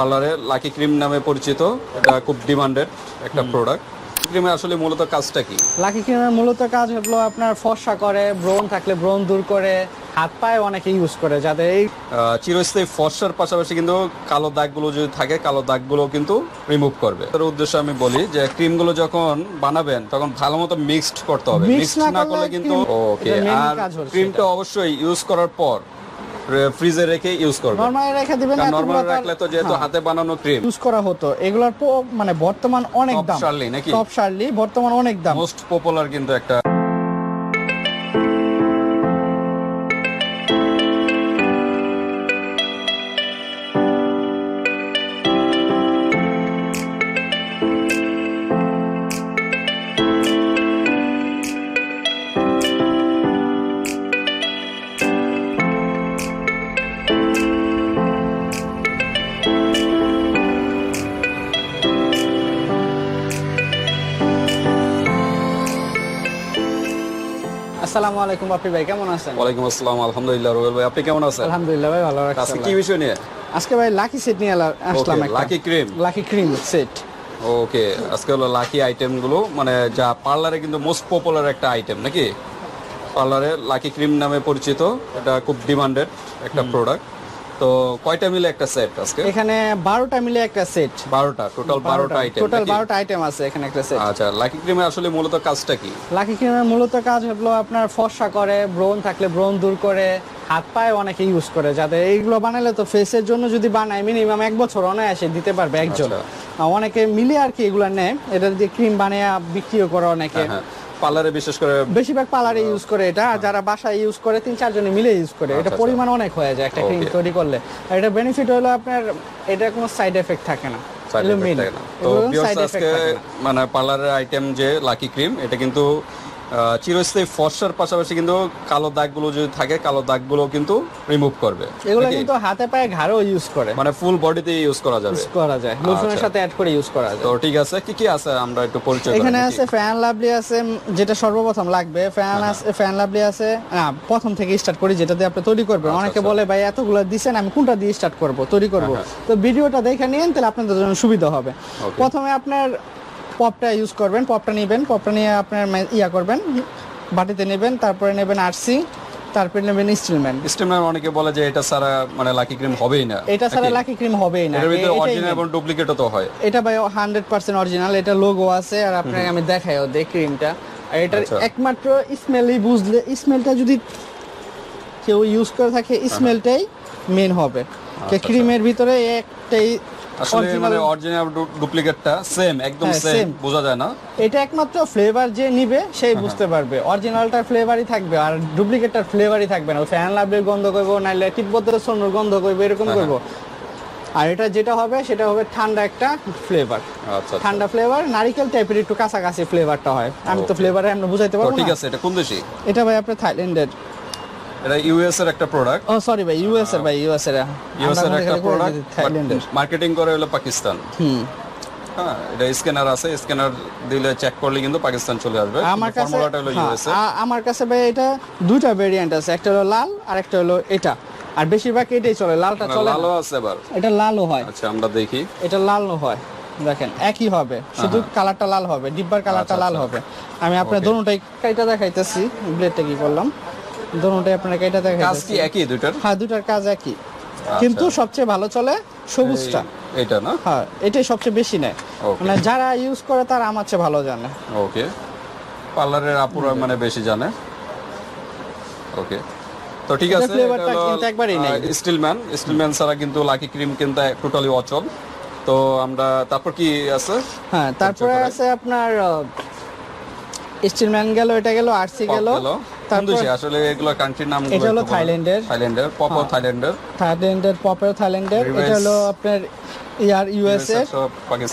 পার্লারে lucky cream নামে পরিচিত এটা খুব ডিমান্ডেড একটা প্রোডাক্ট ক্রিমের আসলে মূলত কাজটা কি? লাকি ক্রিমের মূলত কাজ হলো আপনার ফর্সা করে ব্রণ থাকলে ব্রণ দূর করে হাত পায়ে অনেকে ইউজ করে এই চিরস্থায়ী ফর্সার পাশাপাশি কিন্তু কালো দাগগুলো যদি থাকে কালো দাগগুলো কিন্তু রিমুভ করবে। তার উদ্দেশ্যে আমি বলি যে ক্রিমগুলো যখন বানাবেন তখন ভালো মতো মিক্সড করতে হবে। মিক্সড না করলে কিন্তু ওকে আর ক্রিমটা অবশ্যই ইউজ করার পর ফ্রিজে রেখে ইউজ করবেন নর্মালি রেখে দিবেন নরমাল রাখলে তো যেহেতু হাতে বানানো ক্রিম ইউজ করা হতো। এগুলোর মানে বর্তমান অনেক দাম দাম। শার্লি নাকি? টপ শার্লি বর্তমান অনেক দাম। মোস্ট পপুলার কিন্তু একটা আসসালামু আলাইকুম বাপি ভাই কেমন আছেন? ওয়ালাইকুম আসসালাম আলহামদুলিল্লাহ রোবেল ভাই আপনি কেমন আছেন? আলহামদুলিল্লাহ ভাই ভালো আজকে কি বিষয় নিয়ে? আজকে ভাই লাকি সেট নিয়ে আসলাম একটা। Lucky cream lucky cream set okay আজকে হলো লাকি আইটেমগুলো মানে যা পার্লারে কিন্তু মোস্ট পপুলার একটা আইটেম নাকি? পার্লারে লাকি ক্রিম নামে পরিচিত এটা খুব ডিমান্ডেড একটা প্রোডাক্ট তো কয়টা মিলে একটা সেট আজকে? এখানে বারোটা মিলে একটা সেট বারোটা টোটাল বারোটা আইটেম টোটাল বারোটা আইটেম আছে এখানে একটা সেট আচ্ছা লাকি ক্রিমের আসলে মূলত কাজটা কি? লাকি ক্রিমের মূলত কাজ হলো আপনার ফর্সা করে ব্রণ থাকলে ব্রণ দূর করে হাত পায়ে অনেকে ইউজ করে যাতে এইগুলো বানালে তো ফেসের জন্য যদি বানায় মিনিমাম এক বছর অনায়াসে দিতে পারবে একজন। আচ্ছা। অনেকে মিলে আর কি এগুলো নেয়। এটা দিয়ে ক্রিম বানিয়ে বিক্রিও করে অনেকে। হ্যাঁ। পার্লারে বিশেষ করে বেশিরভাগ পার্লারে ইউজ করে এটা যারা বাসায় ইউজ করে তিন চারজনে মিলে ইউজ করে। এটা আচ্ছা, পরিমাণ অনেক হয়ে যায় একটা ক্রিম তৈরি করলে। আর এটা বেনিফিট হলো আপনার এটা কোনো সাইড এফেক্ট থাকে না। তো আজকে মানে পার্লারের আইটেম যে লাকি ক্রিম এটা কিন্তু চিরস্থায়ী ফর্সার পাশাপাশি কিন্তু কালো দাগগুলো যদি থাকে কালো দাগগুলো কিন্তু রিমুভ করবে। এগুলো কিন্তু হাতে পায়ে ঘাড়ও ইউজ করে। মানে ফুল বডিতে ইউজ করা যাবে। ইউজ করা যায়। লোশনের আচ্ছা। সাথে অ্যাড করে ইউজ করা যায়। তো ঠিক আছে কি কি আছে আমরা একটু পরিচয় এখানে আছে ফ্যান লাভলি আছে যেটা সর্বপ্রথম লাগবে। ফ্যান হ্যাঁ, আছে ফ্যান লাভলি আছে না প্রথম থেকে স্টার্ট করি যেটা দিয়ে আপনি তৈরি করবেন। আচ্ছা, অনেকে আচ্ছা। বলে ভাই এতগুলো দিছেন আমি কোনটা দিয়ে স্টার্ট করব? তৈরি করব। হ্যাঁ, তো ভিডিওটা দেখে নিন তাহলে আপনাদের জন্য সুবিধা হবে। প্রথমে আপনার পপটা ইউজ করবেন পপটা নেবেন পপটা নিয়ে আপনার ইয়া করবেন বাটিতে নেবেন তারপরে নেবেন আরসি তারপরে নেবেন স্টিলম্যান স্টিমার অনেকে বলে যে এটা ছাড়া মানে লাকি ক্রিম হবেই না। এটা নাকি? লাকি ক্রিম হবেই না। এটার ভিতরে অরিজিনাল এবং ডুপ্লিকেটও তো হয়। এটা ভাই হান্ড্রেড পার্সেন্ট অরিজিনাল এটা লোগো আছে আর আপনাকে আমি দেখাইও দে ক্রিমটা আর এটার আচ্ছা। একমাত্র স্মেলই বুঝলে স্মেলটা যদি কেউ ইউজ করে থাকে স্মেলটাই মেন হবে। ক্রিমের ভিতরে একটাই আসলে মানে অরিজিনাল ডুপ্লিকেটটা সেম একদম হ্যাঁ, সেম বোঝা যায় না? এটা একমাত্র ফ্লেভার যে নিবে সেই বুঝতে পারবে। অরিজিনালটার ফ্লেভারই থাকবে আর ডুপ্লিকেটটার ফ্লেভারই থাকবে না। ফ্যান লাভের গন্ধ করব নাইলে তিব্বতের সোনুর গন্ধ করব এরকম হ্যাঁ, করব। আর এটা যেটা হবে সেটা হবে ঠান্ডা একটা ফ্লেভার আচ্ছা আচ্ছা। ঠান্ডা ফ্লেভার নারিকেল টাইপের একটু কাছাকাছি ফ্লেভারটা হয়। আমি তো. ফ্লেভারে আমরা বুঝাইতে পারব ঠিক আছে এটা কোন দেশি? এটা ভাই আপনার থাইল্যান্ডের। এটা ইউএস এর একটা প্রোডাক্ট ও সরি ভাই ইউএস এর ভাই ইউএস এর ইউএস এর একটা প্রোডাক্ট থাইল্যান্ডের মার্কেটিং করে হলো পাকিস্তান। হুম। হ্যাঁ এটা স্ক্যানার আছে স্ক্যানার দিলে চেক করলে কিন্তু পাকিস্তান চলে আসবে। আমার কাছে ফর্মুলাটা হলো হ্যাঁ, ইউএস আ- আমার কাছে ভাই এটা দুইটা ভেরিয়েন্ট আছে একটা হলো লাল আর একটা হলো এটা। আর বেশিরভাগ এটাই চলে লালটা চলে। লালও আছে এবার। এটা লালও হয়। আচ্ছা আমরা দেখি। এটা লালও হয় দেখেন একই হবে। শুধু কালারটা লাল হবে ডিব্বার কালারটা আচ্ছা, লাল আচ্ছা। হবে। আমি আপনার. দোনোটাই কাইটা দেখাইতেছি ব্লেডটা কি করলাম? দোনোটাই আপনার কাইটা কাজ কি একই দুইটার? হ্যাঁ দুটার কাজ একই। কিন্তু সবচেয়ে ভালো চলে সবুজটা। এইটা না? হ্যাঁ এটাই সবচেয়ে বেশি নেয়। মানে যারা ইউজ করে তারা আমার চেয়ে ভালো জানে। ওকে পার্লারের আপুরা মানে বেশি জানে। ওকে তো ঠিক আছে flavor টা কিন্তু একবারেই নেই। স্টিলম্যান স্টিলম্যান ছাড়া কিন্তু লাকি ক্রিম কিন্তু টোটালি অচল। তো আমরা তারপর কি আছে? হ্যাঁ তারপরে আছে আপনার স্টিলম্যান গেল এটা গেল আরসি গেল। তারপর আসলে এগুলো কান্ট্রির নাম এটা হলো থাইল্যান্ডের। থাইল্যান্ডের পপ হ্যাঁ। থাইল্যান্ডের। থাইল্যান্ডের পপের থাইল্যান্ডের। এটা হলো আপনার ইয়ার ইউএস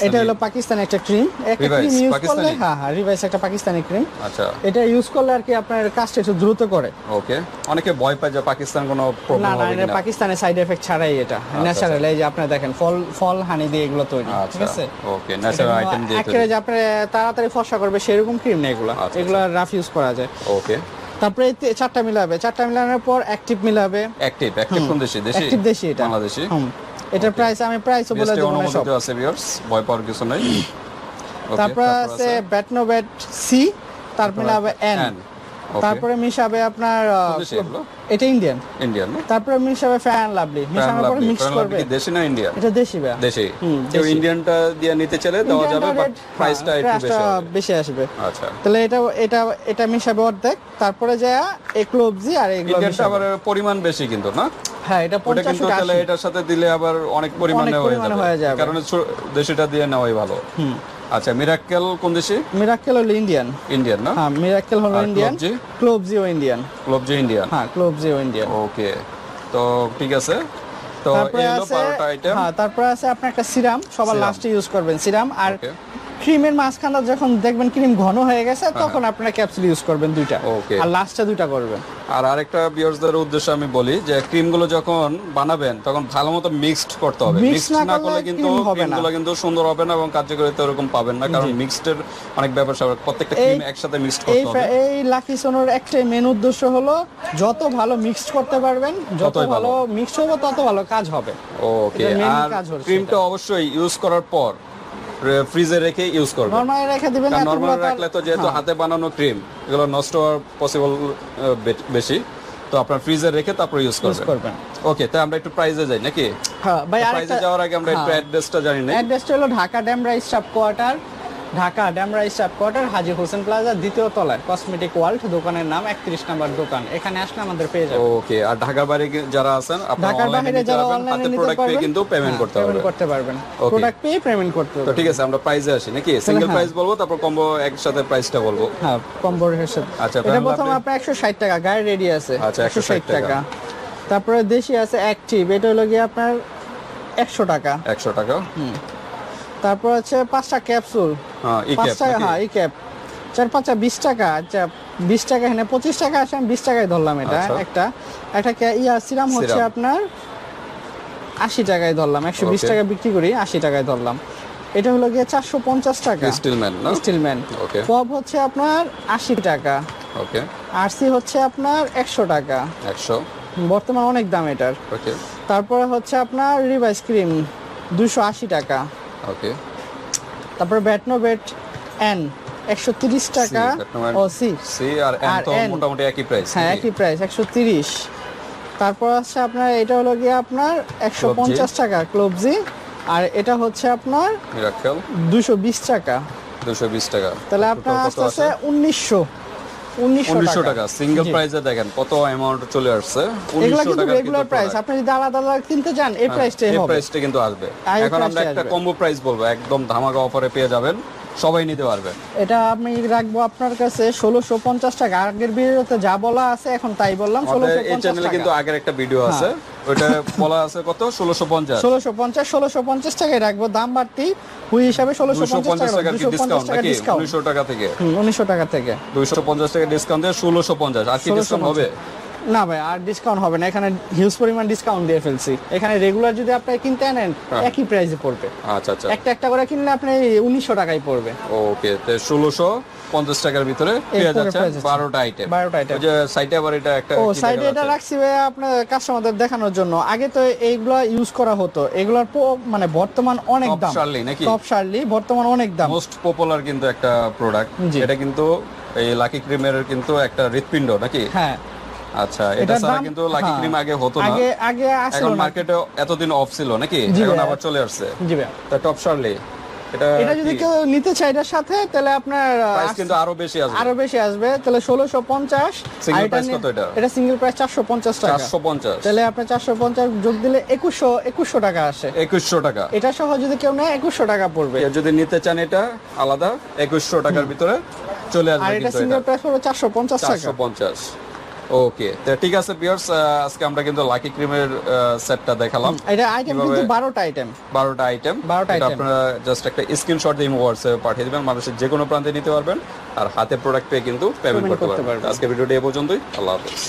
এটা হলো পাকিস্তানি একটা ক্রিম একটা ক্রিম ইউজ করলে হ্যাঁ হ্যাঁ রিভাইস একটা পাকিস্তানি ক্রিম আচ্ছা। এটা ইউজ করলে আর কি আপনার কাজটা একটু দ্রুত করে। ওকে অনেকে ভয় পায় যে পাকিস্তান কোনো না এটা পাকিস্তানের সাইড এফেক্ট ছাড়াই এটা। ন্যাচারাল এই যে আপনি দেখেন ফল ফল হানি দিয়ে এগুলো তৈরি ঠিক আচ্ছা আছে ওকে ন্যাচারাল আইটেম দিয়ে একেবারে যে আপনি তাড়াতাড়ি ফসা করবে সেরকম ক্রিম না এগুলো। আচ্ছা, এগুলো রাফ ইউজ করা যায়। ওকে তারপরে চারটা মিলাবে। চারটা মিলানোর পর অ্যাক্টিভ মিলাবে। অ্যাক্টিভ অ্যাক্টিভ কোন দেশে? দেশে? অ্যাক্টিভ দেশে এটা। বাংলাদেশি? এটার প্রাইস আমি প্রাইস বলে দেব না সব। আছে ভিউয়ার্স ভয় পাওয়ার কিছু নাই? তারপর আছে ব্যাট সি তারপরে মিলাবে এন. তারপরে মিশাবে আপনার? এটা ইন্ডিয়ান ইন্ডিয়ান না? তারপরে মিশাবে ফ্যান লাভলি মিশানোর পরে মিক্স করবে। দেশি না ইন্ডিয়া এটা দেশি ভাই। দেশি। হুম, কেউ ইন্ডিয়ানটা দিয়ে নিতে চাইলে দেওয়া যাবে বাট প্রাইসটা একটু বেশি হ্যাঁ, আসবে। আচ্ছা। তাহলে এটা এটা এটা মিশাবে অর্ধেক। তারপরে যা এই ক্লোবজি আর এগুলো মিশাবে। আবার পরিমাণ বেশি কিন্তু না? হ্যাঁ এটা ওটা পঞ্চাশ কিন্তু তাহলে এটার সাথে দিলে আবার অনেক পরিমাণে হয়ে যাবে। কারণ দেশিটা দিয়ে নেওয়াই ভালো। আচ্ছা মিরাক্কেল কোন দেশি? মিরাক্কেল হলো ইন্ডিয়ান ইন্ডিয়ান না? হ্যাঁ মিরাক্কেল হলো ইন্ডিয়ান ক্লোবজি? ক্লোবজিও ইন্ডিয়ান ক্লোবজি ইন্ডিয়ান হ্যাঁ ক্লোবজিও ইন্ডিয়ান ওকে তো ঠিক আছে। তো এই হলো আছে বারোটা আইটেম হ্যাঁ তারপরে আছে আপনার একটা সিরাম সবার লাস্টে ইউজ করবেন সিরাম আর ক্রিমের মাঝখানটা যখন দেখবেন ক্রিম ঘন হয়ে গেছে তখন আপনারা ক্যাপসুল ইউজ করবেন দুইটা। ওকে আর লাস্টে দুইটা করবেন। আর আরেকটা বিয়ার্সদের উদ্দেশ্যে আমি বলি যে ক্রিমগুলো যখন বানাবেন তখন ভালো মতো মিক্সড করতে হবে। মিক্সড না করলে কিন্তু। ক্রিমগুলো কিন্তু সুন্দর হবে না এবং কার্যকারিতা এরকম পাবেন না। কারণ মিক্সডের অনেক ব্যাপার স্যাপার প্রত্যেকটা ক্রিম একসাথে মিক্সড করতে হবে। এই লাকি সোনোর একটাই মেন উদ্দেশ্য হলো যত ভালো মিক্সড করতে পারবেন যত ভালো। মিক্স হবে তত ভালো কাজ হবে। ওকে আর ক্রিমটা অবশ্যই ইউজ করার পর ফ্রিজে রেখে ইউজ করবেন নরমালি রেখে দিবেন কারণ এতগুলো নর্মাল রাখলে তো যেহেতু হ্যাঁ। হাতে বানানো ক্রিম এগুলো নষ্ট হওয়ার পসিবল বেশি। তো আপনার ফ্রিজে রেখে তারপর ইউজ করবেন। ওকে তাই আমরা একটু প্রাইজে যাই নাকি? হ্যাঁ ভাই প্রাইজে আরেকটা যাওয়ার আগে আমরা একটু। অ্যাড্রেসটা জানি না অ্যাড্রেসটা হলো Dhaka rice staff quarter Dhaka Demra staff quarter Haji Hossain plaza দ্বিতীয় তলায় কসমেটিক ওয়ার্ল্ড দোকানের নাম একত্রিশ নাম্বার দোকান। এখানে আসলে আমাদের পেয়ে যাবেন। ওকে আর ঢাকার বাইরে যারা আছেন ঢাকার বাইরে যারা অনলাইনে নিতে পারবেন কিন্তু পেমেন্ট করতে পেমেন্ট হবে করতে পারবেন। প্রোডাক্ট পেয়ে পেমেন্ট করতে তো ঠিক আছে আমরা প্রাইজে আসি নাকি? সিঙ্গেল হ্যাঁ। প্রাইস বলব তারপর কম্বো একসাথে প্রাইসটা বলব? হ্যাঁ কম্বোর হিসেবে আচ্ছা, এটা প্রথম? আপনার একশো ষাট টাকা গায়ে রেডি আছে আচ্ছা, একশো ষাট 160 টাকা। তারপরে দেশি আছে অ্যাক্টিভ এটা হলো গিয়ে আপনার একশো টাকা। একশো টাকা? তারপর আছে পাঁচটা ক্যাপসুল। হ্যাঁ ই পাঁচ ক্যাপ টাকা হ্যাঁ এই ক্যাপ। চার পাঁচটা বিশ টাকা আচ্ছা বিশ টাকা এখানে পঁচিশ টাকা আসে আমি বিশ টাকায় ধরলাম এটা আচ্ছা। একটা। একটা ইয়া সিরাম হচ্ছে আপনার আশি টাকায় ধরলাম একশো বিশ. টাকা বিক্রি করি আশি টাকায় ধরলাম। এটা হলো গিয়ে চারশো পঞ্চাশ টাকা। স্টিলম্যান না? স্টিলম্যান. পপ হচ্ছে আপনার আশি টাকা। ওকে আরসি হচ্ছে আপনার একশো টাকা। একশো। বর্তমান অনেক দাম এটার। ওকে তারপরে হচ্ছে আপনার রিভাইস ক্রিম দুশো আশি টাকা। ওকে তারপরে ব্যাটনো বেট এন একশো তিরিশ টাকা ও সি সি আর আর তো মোটামুটি একই প্রাইস হ্যাঁ একই প্রাইস একশো তিরিশ। তারপর আছে আপনার এটা হলো গিয়ে আপনার একশো পঞ্চাশ টাকা ক্লোবজি আর এটা হচ্ছে আপনার দুশো বিশ টাকা। দুশো বিশ টাকা। তাহলে আপনার আস্তে আস্তে উনিশশো। উনিশশো উনিশশো টাকা। টাকা। সিঙ্গেল। প্রাইসে দেখেন কত অ্যামাউন্ট চলে আসছে। এগুলো উনিশশো কিন্তু রেগুলার প্রাইস আপনি যদি আলাদা আলাদা কিনতে চান এই প্রাইসটাই এই হবে। প্রাইসটা কিন্তু আসবে। এখন আমরা একটা কম্বো প্রাইস বলব একদম ধামাকা অফারে পেয়ে যাবেন। সবাই নিতে পারবে। এটা আমি রাখব আপনার কাছে ষোলোশো পঞ্চাশ টাকা। আগের ভিডিওতে যা বলা আছে এখন তাই বললাম ষোলোশো এই চ্যানেলে কিন্তু আগের একটা ভিডিও আছে। ওইটা বলা আছে কত? ষোলোশো পঞ্চাশ। ষোলোশো পঞ্চাশ ষোলোশো পঞ্চাশ টাকায় রাখব। দাম বাড়তি। হুই হিসাবে ষোলোশো পঞ্চাশ টাকা ডিসকাউন্ট নাকি? উনিশশো টাকা থেকে। উনিশশো টাকা থেকে। দুইশো পঞ্চাশ টাকা ডিসকাউন্ট দিয়ে ষোলোশো পঞ্চাশ। আর কি ডিসকাউন্ট হবে? না ভাই আর ডিসকাউন্ট হবে না। এখানে হিউজ পরিমাণ ডিসকাউন্ট দিয়ে ফেলছি। এখানে রেগুলার যদি আপনি কিনতে আনেন হ্যাঁ। একই প্রাইসে পড়বে। আচ্ছা আচ্ছা। একটা একটা করে কিনলে আপনি উনিশশো টাকায় পড়বে। ওকে তো ষোলোশো পঞ্চাশ টাকার ভিতরে পেয়ে পুরো যাচ্ছে। price আছে। বারোটা আইটেম 12টা যে সাইটে আবার এটা একটা ও সাইডে এটা রাখছি ভাই আপনার কাস্টমারদের দেখানোর জন্য। আগে তো এইগুলা ইউজ করা হতো। এগুলার মানে বর্তমান অনেক দাম। Charlie নাকি? টপ শার্লি বর্তমান অনেক দাম। মোস্ট পপুলার কিন্তু একটা প্রোডাক্ট। এটা কিন্তু এই লাকি ক্রিমের কিন্তু একটা হৃৎপিণ্ড নাকি? হ্যাঁ। আচ্ছা এটা ছাড়া কিন্তু লাকি হ্যাঁ। ক্রিম আগে হতো না। আগে আগে আসলো এখন মার্কেটে এতদিন অফ ছিল নাকি? এখন আবার চলে আসছে। জি ভাই তা টপ শার্লি এটা এটা যদি কেউ নিতে চায় এটার সাথে তাহলে আপনার প্রাইস কিন্তু আরও বেশি আসবে। আরও বেশি আসবে। তাহলে ষোলোশো পঞ্চাশ। Single কত এটা? এটা সিঙ্গেল প্রাইস চারশো পঞ্চাশ টাকা। চারশো পঞ্চাশ। তাহলে আপনার চারশো পঞ্চাশ যোগ দিলে টাকা আসে। টাকা। এটা সহ যদি কেউ নেয় টাকা পড়বে। যদি নিতে চান এটা আলাদা একুশশো টাকার ভিতরে চলে আর আসবে এটা। সিঙ্গেল প্রাইস টাকা। ওকে তো ঠিক আছে পিয়ার্স আজকে আমরা কিন্তু লাকি ক্রিমের সেটটা দেখালাম। এটা আইটেম কিন্তু বারোটা আইটেম বারোটা আইটেম 12টা আইটেম আপনারা জাস্ট একটা স্ক্রিনশট দিয়ে হোয়াটসঅ্যাপে পাঠিয়ে দিবেন। মানুষের যে কোনো প্রান্তে নিতে পারবেন। আর হাতে প্রোডাক্ট পেয়ে কিন্তু পেমেন্ট করতে পারবেন। আজকে ভিডিওটি এ পর্যন্তই। আল্লাহ হাফেজ।